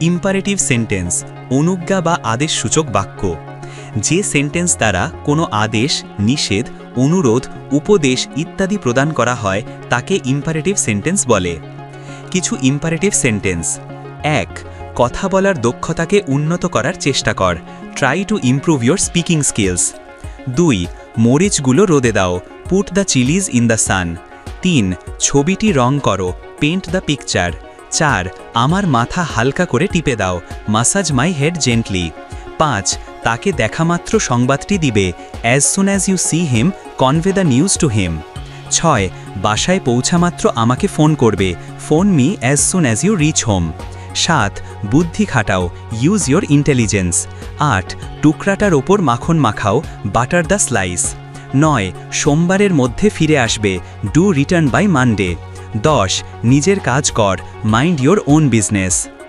Imperative sentence, অনুজ্ঞা বা আদেশসূচক বাক্য। যে সেন্টেন্স দ্বারা কোনো আদেশ, নিষেধ, অনুরোধ, উপদেশ ইত্যাদি প্রদান করা হয়, তাকে ইম্পারেটিভ সেন্টেন্স বলে। কিছু ইম্পারেটিভ সেন্টেন্স। এক, কথা বলার দক্ষতাকে উন্নত করার চেষ্টা কর। Try to improve your speaking skills দুই, মরিচগুলো রোদে দাও। Put the chillies in the sun তিন, ছবিটি রং করো। পেন্ট দ্য পিকচার চার, আমার মাথা হালকা করে টিপে দাও, মাসাজ মাই হেড জেন্টলি। পাঁচ, তাকে দেখামাত্র সংবাদটি দিবে, as soon as you see him, convey the news to him. ছয়, বাসায় পৌঁছামাত্র আমাকে ফোন করবে, phone me as soon as you reach home. সাত, বুদ্ধি খাটাও, ইউজ ইয়োর ইন্টেলিজেন্স। আট, টুকরাটার ওপর মাখন মাখাও, বাটার দ্য স্লাইস। নয়, সোমবারের মধ্যে ফিরে আসবে, ডু রিটার্ন বাই মানডে। দশ নিজের কাজ কর মাইন্ড ইয়োর ওন বিজনেস